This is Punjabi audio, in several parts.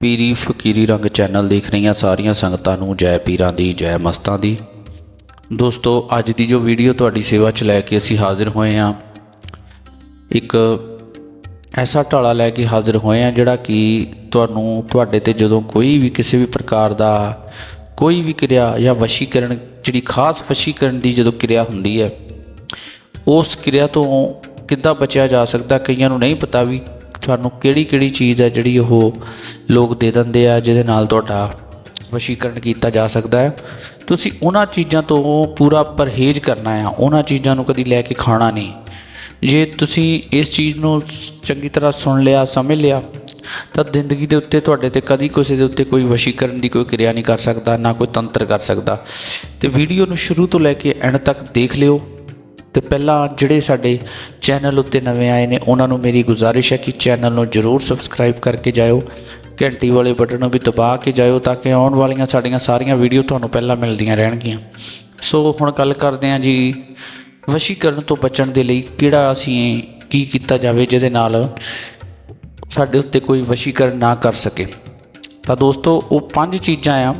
ਪੀਰੀ ਫਕੀਰੀ ਰੰਗ ਚੈਨਲ ਦੇਖ ਰਹੀਆਂ ਸਾਰੀਆਂ ਸੰਗਤਾਂ ਨੂੰ ਜੈ ਪੀਰਾਂ ਦੀ, ਜੈ ਮਸਤਾਂ ਦੀ। ਦੋਸਤੋ, ਅੱਜ ਦੀ ਜੋ ਵੀਡੀਓ ਤੁਹਾਡੀ ਸੇਵਾ 'ਚ ਲੈ ਕੇ ਅਸੀਂ ਹਾਜ਼ਰ ਹੋਏ ਹਾਂ, ਇੱਕ ਐਸਾ ਢਾਲਾ ਲੈ ਕੇ ਹਾਜ਼ਰ ਹੋਏ ਹਾਂ ਜਿਹੜਾ ਕਿ ਤੁਹਾਨੂੰ ਤੁਹਾਡੇ ਤੇ ਜਦੋਂ ਕੋਈ ਵੀ ਕਿਸੇ ਵੀ ਪ੍ਰਕਾਰ ਦਾ ਕੋਈ ਵੀ ਕਿਰਿਆ ਜਾਂ ਵਸ਼ੀਕਰਨ, ਜਿਹੜੀ ਖਾਸ ਵਸ਼ੀਕਰਨ ਦੀ ਜਦੋਂ ਕਿਰਿਆ ਹੁੰਦੀ ਹੈ, ਉਸ ਕਿਰਿਆ ਤੋਂ ਕਿੱਦਾਂ ਬਚਿਆ ਜਾ ਸਕਦਾ, ਕਈਆਂ ਨੂੰ ਨਹੀਂ ਪਤਾ ਵੀ ਤੁਹਾਨੂੰ ਕਿਹੜੀ ਕਿਹੜੀ ਚੀਜ਼ ਹੈ ਜਿਹੜੀ ਉਹ ਲੋਕ ਦੇ ਦਿੰਦੇ ਆ, ਜਿਹਦੇ ਨਾਲ ਤੁਹਾਡਾ ਵਸ਼ੀਕਰਨ ਕੀਤਾ ਜਾ ਸਕਦਾ ਹੈ। ਤੁਸੀਂ ਉਹਨਾਂ ਚੀਜ਼ਾਂ ਤੋਂ ਪੂਰਾ ਪਰਹੇਜ਼ ਕਰਨਾ ਆ, ਉਹਨਾਂ ਚੀਜ਼ਾਂ ਨੂੰ ਕਦੀ ਲੈ ਕੇ ਖਾਣਾ ਨਹੀਂ। ਜੇ ਤੁਸੀਂ ਇਸ ਚੀਜ਼ ਨੂੰ ਚੰਗੀ ਤਰ੍ਹਾਂ ਸੁਣ ਲਿਆ, ਸਮਝ ਲਿਆ, ਤਾਂ ਜ਼ਿੰਦਗੀ ਦੇ ਉੱਤੇ ਤੁਹਾਡੇ ਤੇ ਕਦੀ ਕਿਸੇ ਦੇ ਉੱਤੇ ਕੋਈ ਵਸ਼ੀਕਰਨ ਦੀ ਕੋਈ ਕਿਰਿਆ ਨਹੀਂ ਕਰ ਸਕਦਾ, ਨਾ ਕੋਈ ਤੰਤਰ ਕਰ ਸਕਦਾ। ਤੇ ਵੀਡੀਓ ਨੂੰ ਸ਼ੁਰੂ ਤੋਂ ਲੈ ਕੇ ਐਂਡ ਤੱਕ ਦੇਖ ਲਿਓ। ਤੇ ਪਹਿਲਾਂ ਜਿਹੜੇ ਸਾਡੇ ਚੈਨਲ ਉੱਤੇ ਨਵੇਂ ਆਏ ਨੇ, ਉਹਨਾਂ ਨੂੰ ਮੇਰੀ ਗੁਜ਼ਾਰਿਸ਼ ਹੈ ਕਿ ਚੈਨਲ ਨੂੰ ਜਰੂਰ ਸਬਸਕ੍ਰਾਈਬ ਕਰਕੇ ਜਾਇਓ, ਘੰਟੀ ਵਾਲੇ ਬਟਨ ਨੂੰ ਵੀ ਦਬਾ ਕੇ ਜਾਇਓ ਤਾਂ ਕਿ ਆਉਣ ਵਾਲੀਆਂ ਸਾਡੀਆਂ ਸਾਰੀਆਂ ਵੀਡੀਓ ਤੁਹਾਨੂੰ ਪਹਿਲਾਂ ਮਿਲਦੀਆਂ ਰਹਿਣਗੀਆਂ। ਸੋ ਹੁਣ ਗੱਲ ਕਰਦੇ ਹਾਂ ਜੀ, ਵਸ਼ੀਕਰਨ ਤੋਂ ਬਚਣ ਦੇ ਲਈ ਕਿਹੜਾ ਅਸੀਂ ਕੀ ਕੀਤਾ ਜਾਵੇ ਜਿਹਦੇ ਨਾਲ ਸਾਡੇ ਉੱਤੇ ਕੋਈ ਵਸ਼ੀਕਰਨ ਨਾ ਕਰ ਸਕੇ। ਤਾਂ ਦੋਸਤੋ, ਉਹ ਪੰਜ ਚੀਜ਼ਾਂ ਆ।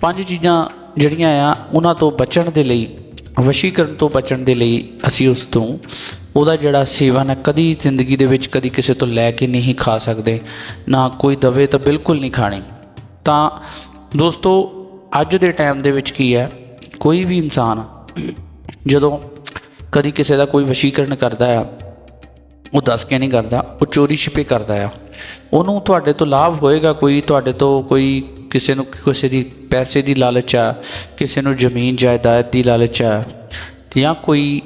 ਪੰਜ ਚੀਜ਼ਾਂ ਜਿਹੜੀਆਂ ਆ, ਉਹਨਾਂ ਤੋਂ ਬਚਣ ਦੇ ਲਈ ਵਸ਼ੀਕਰਨ ਤੋਂ ਬਚਣ ਦੇ ਲਈ ਅਸੀਂ ਉਸ ਤੋਂ ਉਹਦਾ ਜਿਹੜਾ ਸੇਵਨ ਹੈ, ਕਦੀ ਜ਼ਿੰਦਗੀ ਦੇ ਵਿੱਚ ਕਦੀ ਕਿਸੇ ਤੋਂ ਲੈ ਕੇ ਨਹੀਂ ਖਾ ਸਕਦੇ, ਨਾ ਕੋਈ ਦਵੇ ਤਾਂ ਬਿਲਕੁਲ ਨਹੀਂ ਖਾਣੀ। ਤਾਂ ਦੋਸਤੋ, ਅੱਜ ਦੇ ਟਾਈਮ ਦੇ ਵਿੱਚ ਕੀ ਹੈ? ਕੋਈ ਵੀ ਇਨਸਾਨ ਜਦੋਂ ਕਦੀ ਕਿਸੇ ਦਾ ਕੋਈ ਵਸ਼ੀਕਰਨ ਕਰਦਾ ਆ, ਉਹ ਦੱਸ ਕੇ ਨਹੀਂ ਕਰਦਾ, ਉਹ ਚੋਰੀ ਛਿਪੇ ਕਰਦਾ ਆ, ਉਹਨੂੰ ਤੁਹਾਡੇ ਤੋਂ ਲਾਭ ਹੋਏਗਾ ਕੋਈ, ਤੁਹਾਡੇ ਤੋਂ ਕੋਈ ਕਿਸੇ ਨੂੰ ਕਿਸੇ ਦੀ ਪੈਸੇ ਦੀ ਲਾਲਚ ਆ, ਕਿਸੇ ਨੂੰ ਜ਼ਮੀਨ ਜਾਇਦਾਦ ਦੀ ਲਾਲਚ ਆ, ਜਾਂ ਕੋਈ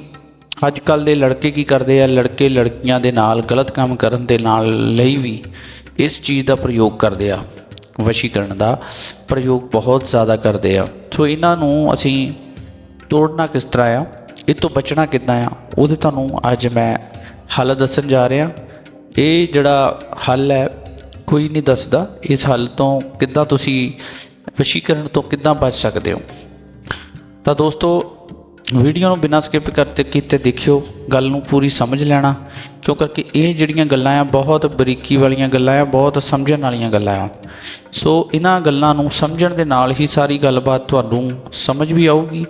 ਅੱਜ ਕੱਲ ਦੇ ਲੜਕੇ ਕੀ ਕਰਦੇ ਆ, ਲੜਕੇ ਲੜਕੀਆਂ ਦੇ ਨਾਲ ਗਲਤ ਕੰਮ ਕਰਨ ਦੇ ਨਾਲ ਲਈ ਵੀ ਇਸ ਚੀਜ਼ ਦਾ ਪ੍ਰਯੋਗ ਕਰਦੇ ਆ, ਵਸ਼ੀਕਰਨ ਦਾ ਪ੍ਰਯੋਗ ਬਹੁਤ ਜ਼ਿਆਦਾ ਕਰਦੇ ਆ। ਸੋ ਇਹਨਾਂ ਨੂੰ ਅਸੀਂ ਤੋੜਨਾ ਕਿਸ ਤਰ੍ਹਾਂ ਆ, ਇਹ ਤੋਂ ਬਚਣਾ ਕਿੱਦਾਂ ਆ, ਉਹਦੇ ਤੁਹਾਨੂੰ ਅੱਜ ਮੈਂ ਹੱਲ ਦੱਸਣ ਜਾ ਰਿਹਾ। ਇਹ ਜਿਹੜਾ ਹੱਲ ਹੈ ਕੋਈ ਨਹੀਂ ਦੱਸਦਾ ਇਸ ਹੱਲ ਤੋਂ ਕਿੱਦਾਂ ਤੁਸੀਂ ਵਸ਼ੀਕਰਨ ਤੋਂ ਕਿੱਦਾਂ ਬਚ ਸਕਦੇ ਹੋ। ਤਾਂ ਦੋਸਤੋ, ਵੀਡੀਓ ਨੂੰ ਬਿਨਾਂ ਸਕਿਪ ਕਰਤੇ ਕੀਤੇ ਦੇਖਿਓ, ਗੱਲ ਨੂੰ ਪੂਰੀ ਸਮਝ ਲੈਣਾ, ਕਿਉਂ ਕਰਕੇ ਇਹ ਜਿਹੜੀਆਂ ਗੱਲਾਂ ਆ, ਬਹੁਤ ਬਰੀਕੀ ਵਾਲੀਆਂ ਗੱਲਾਂ ਆ, ਬਹੁਤ ਸਮਝਣ ਵਾਲੀਆਂ ਗੱਲਾਂ ਆ। ਸੋ ਇਹਨਾਂ ਗੱਲਾਂ ਨੂੰ ਸਮਝਣ ਦੇ ਨਾਲ ਹੀ ਸਾਰੀ ਗੱਲਬਾਤ ਤੁਹਾਨੂੰ ਸਮਝ ਵੀ ਆਊਗੀ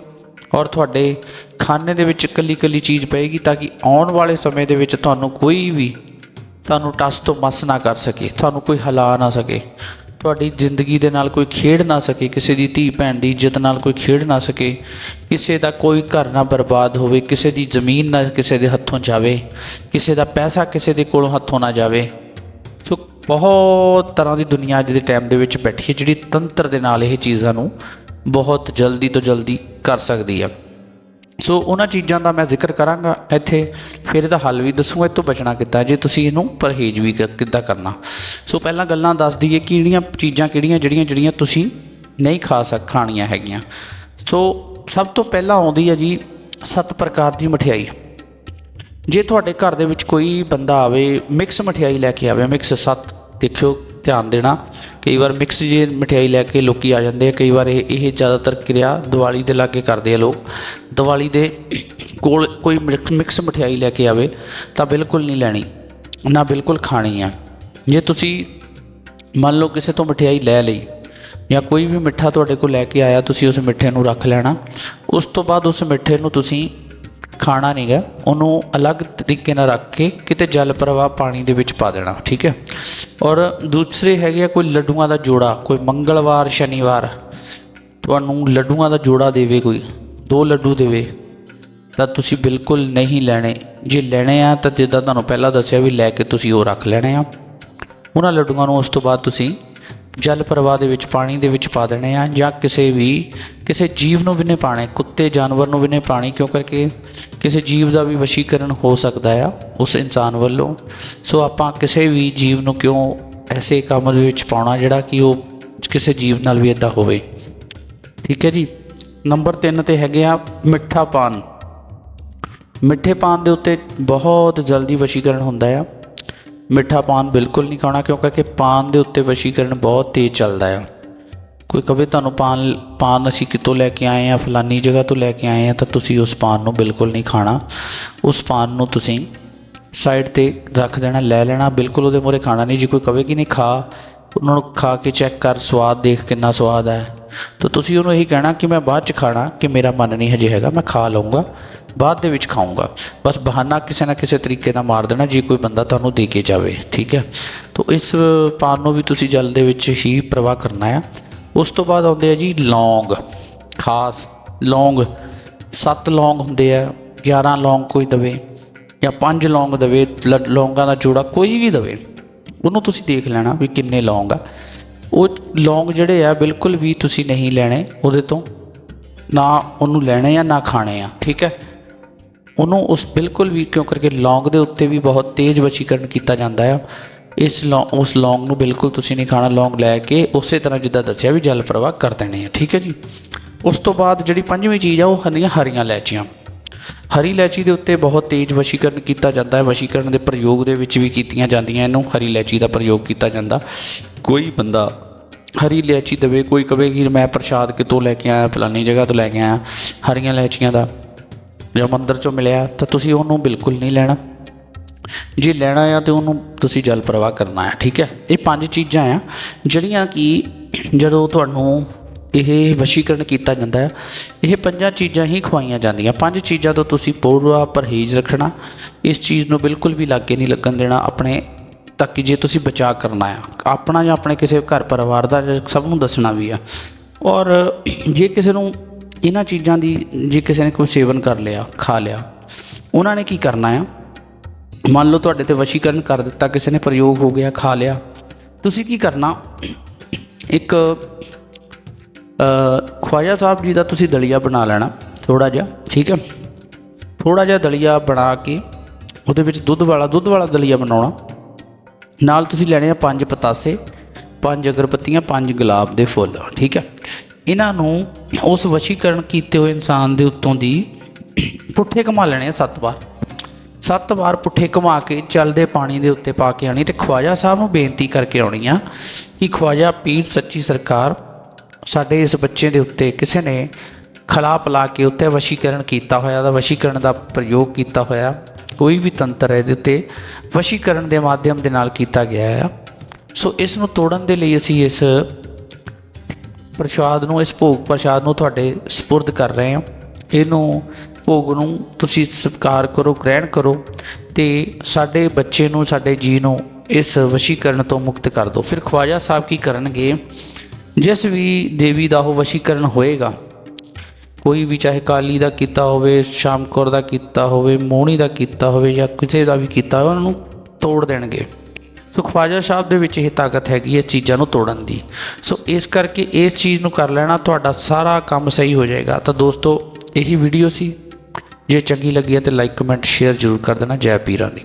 ਔਰ ਤੁਹਾਡੇ ਖਾਨੇ ਦੇ ਵਿੱਚ ਇਕੱਲੀ ਇਕੱਲੀ ਚੀਜ਼ ਪਏਗੀ ਤਾਂ ਕਿ ਆਉਣ ਵਾਲੇ ਸਮੇਂ ਦੇ ਵਿੱਚ ਤੁਹਾਨੂੰ ਕੋਈ ਵੀ ਤੁਹਾਨੂੰ ਟਸ ਤੋਂ ਮਸ ਨਾ ਕਰ ਸਕੇ, ਤੁਹਾਨੂੰ ਕੋਈ ਹਿਲਾ ਨਾ ਸਕੇ, ਤੁਹਾਡੀ ਜ਼ਿੰਦਗੀ ਦੇ ਨਾਲ ਕੋਈ ਖੇਡ ਨਾ ਸਕੇ, ਕਿਸੇ ਦੀ ਧੀ ਭੈਣ ਦੀ ਇੱਜ਼ਤ ਨਾਲ ਕੋਈ ਖੇਡ ਨਾ ਸਕੇ, ਕਿਸੇ ਦਾ ਕੋਈ ਘਰ ਨਾ ਬਰਬਾਦ ਹੋਵੇ, ਕਿਸੇ ਦੀ ਜ਼ਮੀਨ ਨਾ ਕਿਸੇ ਦੇ ਹੱਥੋਂ ਜਾਵੇ, ਕਿਸੇ ਦਾ ਪੈਸਾ ਕਿਸੇ ਦੇ ਕੋਲੋਂ ਹੱਥੋਂ ਨਾ ਜਾਵੇ। ਸੋ ਬਹੁਤ ਤਰ੍ਹਾਂ ਦੀ ਦੁਨੀਆ ਅੱਜ ਦੇ ਟਾਈਮ ਦੇ ਵਿੱਚ ਬੈਠੀ ਹੈ, ਜਿਹੜੀ ਤੰਤਰ ਦੇ ਨਾਲ ਇਹ ਚੀਜ਼ਾਂ ਨੂੰ ਬਹੁਤ ਜਲਦੀ ਤੋਂ ਜਲਦੀ ਕਰ ਸਕਦੀ ਆ। ਸੋ ਉਹਨਾਂ ਚੀਜ਼ਾਂ ਦਾ ਮੈਂ ਜ਼ਿਕਰ ਕਰਾਂਗਾ ਇੱਥੇ। ਫਿਰ ਇਹਦਾ ਹੱਲ ਵੀ ਦੱਸੂਗਾ, ਇਹ ਤੋਂ ਬਚਣਾ ਕਿੱਦਾਂ ਜੇ ਤੁਸੀਂ ਇਹਨੂੰ ਪਰਹੇਜ਼ ਵੀ ਕਿੱਦਾਂ ਕਰਨਾ। ਸੋ ਪਹਿਲਾਂ ਗੱਲਾਂ ਦੱਸ ਦਈਏ ਕਿ ਜਿਹੜੀਆਂ ਚੀਜ਼ਾਂ, ਕਿਹੜੀਆਂ ਜਿਹੜੀਆਂ ਜਿਹੜੀਆਂ ਤੁਸੀਂ ਨਹੀਂ ਖਾ ਸਕ, ਖਾਣੀਆਂ ਹੈਗੀਆਂ। ਸੋ ਸਭ ਤੋਂ ਪਹਿਲਾਂ ਆਉਂਦੀ ਹੈ ਜੀ ਸੱਤ ਪ੍ਰਕਾਰ ਦੀ ਮਠਿਆਈ। ਜੇ ਤੁਹਾਡੇ ਘਰ ਦੇ ਵਿੱਚ ਕੋਈ ਬੰਦਾ ਆਵੇ ਮਿਕਸ ਮਠਿਆਈ ਲੈ ਕੇ ਆਵੇ ਮਿਕਸ ਸੱਤ, ਦੇਖਿਓ ਧਿਆਨ ਦੇਣਾ। ਕਈ ਵਾਰ ਮਿਕਸ ਜੇ ਮਠਿਆਈ ਲੈ ਕੇ ਲੋਕੀ ਆ ਜਾਂਦੇ ਆ, ਕਈ ਵਾਰ ਇਹ ਇਹ ਜ਼ਿਆਦਾਤਰ ਕਿਰਿਆ ਦੀਵਾਲੀ ਦੇ ਲਾਗੇ ਕਰਦੇ ਆ ਲੋਕ। ਦੀਵਾਲੀ ਦੇ ਕੋਲ ਕੋਈ ਮਿਕ- ਮਿਕਸ ਮਠਿਆਈ ਲੈ ਕੇ ਆਵੇ ਤਾਂ ਬਿਲਕੁਲ ਨਹੀਂ ਲੈਣੀ, ਨਾ ਬਿਲਕੁਲ ਖਾਣੀ ਆ। ਜੇ ਤੁਸੀਂ ਮੰਨ ਲਓ ਕਿਸੇ ਤੋਂ ਮਠਿਆਈ ਲੈ ਲਈ ਜਾਂ ਕੋਈ ਵੀ ਮਿੱਠਾ ਤੁਹਾਡੇ ਕੋਲ ਲੈ ਕੇ ਆਇਆ, ਤੁਸੀਂ ਉਸ ਮਿੱਠੇ ਨੂੰ ਰੱਖ ਲੈਣਾ। ਉਸ ਤੋਂ ਬਾਅਦ ਉਸ ਮਿੱਠੇ ਨੂੰ ਤੁਸੀਂ ਖਾਣਾ ਨਹੀਂਗਾ ਉਹਨੂੰ ਅਲੱਗ ਤਰੀਕੇ ਨਾਲ ਰੱਖ ਕੇ ਕਿਤੇ ਜਲ ਪ੍ਰਵਾਹ ਪਾਣੀ ਦੇ ਵਿੱਚ ਪਾ ਦੇਣਾ, ਠੀਕ ਹੈ? ਔਰ ਦੂਸਰੇ ਹੈਗੇ ਆ ਕੋਈ ਲੱਡੂਆਂ ਦਾ ਜੋੜਾ, ਕੋਈ ਮੰਗਲਵਾਰ, ਸ਼ਨੀਵਾਰ, ਤੁਹਾਨੂੰ ਲੱਡੂਆਂ ਦਾ ਜੋੜਾ ਦੇਵੇ ਕੋਈ, ਦੋ ਲੱਡੂ ਦੇਵੇ, ਤਾਂ ਤੁਸੀਂ ਬਿਲਕੁਲ ਨਹੀਂ ਲੈਣੇ। ਜੇ ਲੈਣੇ ਆ ਤਾਂ ਜਿੱਦਾਂ ਤੁਹਾਨੂੰ ਪਹਿਲਾਂ ਦੱਸਿਆ ਵੀ ਲੈ ਕੇ ਤੁਸੀਂ ਉਹ ਰੱਖ ਲੈਣੇ ਆ। ਉਹਨਾਂ ਲੱਡੂਆਂ ਨੂੰ ਉਸ ਤੋਂ ਬਾਅਦ ਤੁਸੀਂ ਜਲ ਪ੍ਰਵਾਹ ਦੇ ਵਿੱਚ, ਪਾਣੀ ਦੇ ਵਿੱਚ ਪਾ ਦੇਣੇ ਆ ਜਾਂ ਕਿਸੇ ਵੀ, ਕਿਸੇ ਜੀਵ ਨੂੰ ਵੀ ਨਹੀਂ ਪਾਣੇ ਕੁੱਤੇ, ਜਾਨਵਰ ਨੂੰ ਵੀ ਨਹੀਂ ਪਾਣੀ ਕਿਉਂ ਕਰਕੇ ਕਿਸੇ ਜੀਵ ਦਾ ਵੀ ਵਸ਼ੀਕਰਨ ਹੋ ਸਕਦਾ ਆ ਉਸ ਇਨਸਾਨ ਵੱਲੋਂ। ਸੋ ਆਪਾਂ ਕਿਸੇ ਵੀ ਜੀਵ ਨੂੰ ਕਿਉਂ ਐਸੇ ਕੰਮ ਦੇ ਵਿੱਚ ਪਾਉਣਾ ਜਿਹੜਾ ਕਿ ਉਹ ਕਿਸੇ ਜੀਵ ਨਾਲ ਵੀ ਇਦਾਂ ਹੋਵੇ। ਠੀਕ ਹੈ ਜੀ? ਨੰਬਰ 3 ਤੇ ਹੈਗੇ ਆ ਮਿੱਠਾ ਪਾਨ। ਮਿੱਠੇ ਪਾਨ ਦੇ ਉੱਤੇ ਬਹੁਤ ਜਲਦੀ ਵਸ਼ੀਕਰਨ ਹੁੰਦਾ ਆ। ਮਿੱਠਾ ਪਾਨ ਬਿਲਕੁਲ ਨਹੀਂ ਖਾਣਾ ਕਿਉਂਕਿ ਕਿ ਪਾਨ ਦੇ ਉੱਤੇ ਵਸ਼ੀਕਰਨ ਬਹੁਤ ਤੇਜ਼ ਚੱਲਦਾ ਆ। ਕੋਈ ਕਵੇ ਤੁਹਾਨੂੰ ਪਾਨ ਪਾਨ ਅਸੀਂ ਕਿਤੋਂ ਲੈ ਕੇ ਆਏ ਆ, ਫਲਾਨੀ ਜਗ੍ਹਾ ਤੋਂ ਲੈ ਕੇ ਆਏ ਆ, ਤਾਂ ਤੁਸੀਂ ਉਸ ਪਾਨ ਨੂੰ ਬਿਲਕੁਲ ਨਹੀਂ ਖਾਣਾ। ਉਸ ਪਾਨ ਨੂੰ ਤੁਸੀਂ ਸਾਈਡ ਤੇ ਰੱਖ ਦੇਣਾ, ਲੈ ਲੈਣਾ, ਬਿਲਕੁਲ ਉਹਦੇ ਮੂਹਰੇ ਖਾਣਾ ਨਹੀਂ। ਜੀ ਕੋਈ ਕਵੇ ਕਿ ਨਹੀਂ ਖਾ, ਉਹਨਾਂ ਨੂੰ ਖਾ ਕੇ ਚੈੱਕ ਕਰ, ਸਵਾਦ ਦੇਖ ਕਿੰਨਾ ਸਵਾਦ ਹੈ ਤਾਂ ਤੁਸੀਂ ਉਹਨੂੰ ਇਹੀ ਕਹਿਣਾ ਕਿ ਮੈਂ ਬਾਅਦ ਚ ਖਾਣਾ, ਕਿ ਮੇਰਾ ਮਨ ਨਹੀਂ ਹਜੇ ਹੈਗਾ, ਮੈਂ ਖਾ ਲਵਾਂਗਾ ਬਾਅਦ ਦੇ ਵਿੱਚ ਖਾਊਂਗਾ। ਬਸ ਬਹਾਨਾ ਕਿਸੇ ਨਾ ਕਿਸੇ ਤਰੀਕੇ ਨਾਲ ਮਾਰ ਦੇਣਾ, ਜੇ ਕੋਈ ਬੰਦਾ ਤੁਹਾਨੂੰ ਦੇ ਕੇ ਜਾਵੇ, ਠੀਕ ਹੈ? ਤਾਂ ਇਸ ਪਾਨ ਨੂੰ ਵੀ ਤੁਸੀਂ ਜਲ ਦੇ ਵਿੱਚ ਹੀ ਪ੍ਰਵਾਹ ਕਰਨਾ ਹੈ। ਉਸ ਤੋਂ ਬਾਅਦ ਆਉਂਦੇ ਆ ਜੀ ਲੌਂਗ, ਖਾਸ ਲੌਂਗ। ਸੱਤ ਲੌਂਗ ਹੁੰਦੇ ਆ 11 ਲੌਂਗ ਕੋਈ ਦਵੇ, ਜਾਂ ਪੰਜ ਲੌਂਗ ਦਵੇ, ਲ- ਲੌਂਗਾਂ ਦਾ ਜੋੜਾ ਕੋਈ ਵੀ ਦਵੇ, ਉਹਨੂੰ ਤੁਸੀਂ ਦੇਖ ਲੈਣਾ ਵੀ ਕਿੰਨੇ ਲੌਂਗ ਆ। ਉਹ ਲੌਂਗ ਜਿਹੜੇ ਆ, ਬਿਲਕੁਲ ਵੀ ਤੁਸੀਂ ਨਹੀਂ ਲੈਣੇ ਉਹਦੇ ਤੋਂ। ਨਾ ਉਹਨੂੰ ਲੈਣੇ ਆ, ਨਾ ਖਾਣੇ ਆ, ਠੀਕ ਹੈ? ਉਹਨੂੰ ਉਸ ਬਿਲਕੁਲ ਵੀ ਕਿਉਂ ਕਰਕੇ ਲੌਂਗ ਦੇ ਉੱਤੇ ਵੀ ਬਹੁਤ ਤੇਜ਼ ਵਸ਼ੀਕਰਨ ਕੀਤਾ ਜਾਂਦਾ ਆ। ਇਸ ਲੌ, ਉਸ ਲੌਂਗ ਨੂੰ ਬਿਲਕੁਲ ਤੁਸੀਂ ਨਹੀਂ ਖਾਣਾ, ਲੌਂਗ ਲੈ ਕੇ ਉਸੇ ਤਰ੍ਹਾਂ ਜਿੱਦਾਂ ਦੱਸਿਆ ਵੀ ਜਲ ਪ੍ਰਵਾਹ ਕਰ ਦੇਣੇ ਆ, ਠੀਕ ਹੈ ਜੀ? ਉਸ ਤੋਂ ਬਾਅਦ ਜਿਹੜੀ ਪੰਜਵੀਂ ਚੀਜ਼ ਆ, ਉਹ ਹੁੰਦੀਆਂ ਹਰੀਆਂ ਇਲਾਇਚੀਆਂ। ਹਰੀ ਇਲਾਇਚੀ ਦੇ ਉੱਤੇ ਬਹੁਤ ਤੇਜ਼ ਵਸ਼ੀਕਰਨ ਕੀਤਾ ਜਾਂਦਾ ਹੈ। ਵਸ਼ੀਕਰਨ ਦੇ ਪ੍ਰਯੋਗ ਦੇ ਵਿੱਚ ਵੀ ਕੀਤੀਆਂ ਜਾਂਦੀਆਂ ਇਹਨੂੰ ਹਰੀ ਇਲਾਇਚੀ ਦਾ ਪ੍ਰਯੋਗ ਕੀਤਾ ਜਾਂਦਾ। ਕੋਈ ਬੰਦਾ ਹਰੀ ਇਲਾਇਚੀ ਦੇਵੇ ਕੋਈ ਕਵੇ ਕਿ ਮੈਂ ਪ੍ਰਸ਼ਾਦ ਕਿਤੋਂ ਲੈ ਕੇ ਆਇਆ ਫਲਾਨੀ ਜਗ੍ਹਾ ਤੋਂ ਲੈ ਕੇ ਆਇਆ ਹਰੀਆਂ ਇਲਾਇਚੀਆਂ ਦਾ ਜਾਂ ਮੰਦਿਰ ਚੋਂ ਮਿਲਿਆ ਤਾਂ ਤੁਸੀਂ ਉਹਨੂੰ ਬਿਲਕੁਲ ਨਹੀਂ ਲੈਣਾ। ਜੇ ਲੈਣਾ ਆ ਤੇ ਉਹਨੂੰ ਤੁਸੀਂ ਜਲ ਪ੍ਰਵਾਹ ਕਰਨਾ ਹੈ ਠੀਕ ਹੈ? ਇਹ ਪੰਜ ਚੀਜ਼ਾਂ ਆ ਜਿਹੜੀਆਂ ਕਿ ਜਦੋਂ ਤੁਹਾਨੂੰ ਇਹ ਵਸ਼ੀਕਰਨ ਕੀਤਾ ਜਾਂਦਾ ਹੈ। ਇਹ ਪੰਜਾਂ ਚੀਜ਼ਾਂ ਹੀ ਖਵਾਈਆਂ ਜਾਂਦੀਆਂ। ਪੰਜ ਚੀਜ਼ਾਂ ਤੋਂ ਤੁਸੀਂ ਪੂਰਾ ਪਰਹੇਜ਼ ਰੱਖਣਾ, ਇਸ ਚੀਜ਼ ਨੂੰ ਬਿਲਕੁਲ ਵੀ ਲਾਗੇ ਨਹੀਂ ਲੱਗਣ ਦੇਣਾ, ਆਪਣੇ ਤਾਂ ਕਿ ਜੇ ਤੁਸੀਂ ਬਚਾਅ ਕਰਨਾ ਆ। ਆਪਣਾ ਜਾਂ ਆਪਣੇ ਕਿਸੇ ਘਰ ਪਰਿਵਾਰ ਦਾ ਸਭ ਨੂੰ ਦੱਸਣਾ ਵੀ ਆ। ਔਰ ਜੇ ਕਿਸੇ ਨੂੰ ਇਹਨਾਂ ਚੀਜ਼ਾਂ ਦੀ, ਜੇ ਕਿਸੇ ਨੇ ਕੋਈ ਸੇਵਨ ਕਰ ਲਿਆ, ਖਾ ਲਿਆ, ਉਹਨਾਂ ਨੇ ਕੀ ਕਰਨਾ ਆ? ਮੰਨ ਲਓ ਤੁਹਾਡੇ ਤੇ ਵਸ਼ੀਕਰਨ ਕਰ ਦਿੱਤਾ, ਕਿਸੇ ਨੇ ਪ੍ਰਯੋਗ ਹੋ ਗਿਆ, ਖਾ ਲਿਆ। ਤੁਸੀਂ ਕੀ ਕਰਨਾ? ਇੱਕ ਖਵਾਜਾ ਸਾਹਿਬ ਜੀ ਦਾ ਤੁਸੀਂ ਦਲੀਆ ਬਣਾ ਲੈਣਾ ਥੋੜਾ ਜਿਹਾ, ਠੀਕ ਹੈ? ਥੋੜਾ ਜਿਹਾ ਦਲੀਆ ਬਣਾ ਕੇ ਉਹਦੇ ਵਿੱਚ ਦੁੱਧ ਵਾਲਾ ਦੁੱਧ ਵਾਲਾ ਦਲੀਆ ਬਣਾਉਣਾ। ਨਾਲ ਤੁਸੀਂ ਲੈਣੇ ਆ ਪੰਜ ਪਤਾਸੇ, ਪੰਜ ਅਗਰਬੱਤੀਆਂ, ਪੰਜ ਗੁਲਾਬ ਦੇ ਫੁੱਲ, ਠੀਕ ਹੈ? ਇਹਨਾਂ ਨੂੰ ਉਸ ਵਸ਼ੀਕਰਨ ਕੀਤੇ ਹੋਏ ਇਨਸਾਨ ਦੇ ਉੱਤੋਂ ਦੀ ਪੁੱਠੇ ਘੁਮਾ ਲੈਣੇ ਆ ਸੱਤ ਵਾਰ। ਸੱਤ ਵਾਰ ਪੁੱਠੇ ਘੁਮਾ ਕੇ ਚੱਲਦੇ ਪਾਣੀ ਦੇ ਉੱਤੇ ਪਾ ਕੇ ਆਣੀ ਤੇ ਖਵਾਜਾ ਸਾਹਿਬ ਨੂੰ ਬੇਨਤੀ ਕਰਕੇ ਆਉਣੀ ਆ ਕਿ ਖਵਾਜਾ ਪੀਰ ਸੱਚੀ ਸਰਕਾਰ ਸਾਡੇ ਇਸ ਬੱਚੇ ਦੇ ਉੱਤੇ ਕਿਸੇ ਨੇ ਖਲਾ ਪਲਾ ਕੇ ਉੱਤੇ ਵਸ਼ੀਕਰਨ ਕੀਤਾ ਹੋਇਆ ਦਾ ਵਸ਼ੀਕਰਨ ਦਾ ਪ੍ਰਯੋਗ ਕੀਤਾ ਹੋਇਆ, ਕੋਈ ਵੀ ਤੰਤਰ ਹੈ ਇਹਦੇ ਉੱਤੇ ਵਸ਼ੀਕਰਨ ਦੇ ਮਾਧਿਅਮ ਦੇ ਨਾਲ ਕੀਤਾ ਗਿਆ ਹੈ ਸੋ ਇਸ ਨੂੰ ਤੋੜਨ ਦੇ ਲਈ ਅਸੀਂ ਇਸ ਪ੍ਰਸ਼ਾਦ ਨੂੰ, ਇਸ ਭੋਗ ਪ੍ਰਸ਼ਾਦ ਨੂੰ ਤੁਹਾਡੇ ਸਪੁਰਦ ਕਰ ਰਹੇ ਹਾਂ। ਇਹਨੂੰ ਭੋਗ ਨੂੰ ਤੁਸੀਂ ਸਤਿਕਾਰ ਕਰੋ, ਗ੍ਰਹਿਣ ਕਰੋ ਤੇ ਸਾਡੇ ਬੱਚੇ ਨੂੰ, ਸਾਡੇ ਜੀ ਨੂੰ ਇਸ ਵਸ਼ੀਕਰਨ ਤੋਂ ਮੁਕਤ ਕਰ ਦਿਓ। ਫਿਰ ਖਵਾਜਾ ਸਾਹਿਬ ਕੀ ਕਰਨਗੇ? ਜਿਸ ਵੀ ਦੇਵੀ ਦਾ ਉਹ ਵਸ਼ੀਕਰਨ ਹੋਏਗਾ, ਕੋਈ ਵੀ ਚਾਹੇ ਕਾਲੀ ਦਾ ਕੀਤਾ ਹੋਵੇ, ਸ਼ਾਮ ਕੌਰ ਦਾ ਕੀਤਾ ਹੋਵੇ, ਮੋਹਣੀ ਦਾ ਕੀਤਾ ਹੋਵੇ ਜਾਂ ਕਿਸੇ ਦਾ ਵੀ ਕੀਤਾ ਹੋਵੇ, ਉਹਨਾਂ ਨੂੰ ਤੋੜ ਦੇਣਗੇ। ਸੋ ਖਵਾਜਾ ਸਾਹਿਬ ਦੇ ਵਿੱਚ ਇਹ ਤਾਕਤ ਹੈਗੀ ਹੈ ਚੀਜ਼ਾਂ ਨੂੰ ਤੋੜਨ ਦੀ। ਸੋ ਇਸ ਕਰਕੇ ਇਸ ਚੀਜ਼ ਨੂੰ ਕਰ ਲੈਣਾ ਤੁਹਾਡਾ ਸਾਰਾ ਕੰਮ ਸਹੀ ਹੋ ਜਾਏਗਾ। ਤਾਂ ਦੋਸਤੋ, ਇਹੀ ਵੀਡੀਓ ਸੀ। ਜੇ ਚੰਗੀ ਲੱਗੀ ਹੈ ਤੇ ਲਾਈਕ ਕਮੈਂਟ ਸ਼ੇਅਰ ਜ਼ਰੂਰ ਕਰ ਦੇਣਾ। ਜੈ ਪੀਰਾਂ ਦੀ।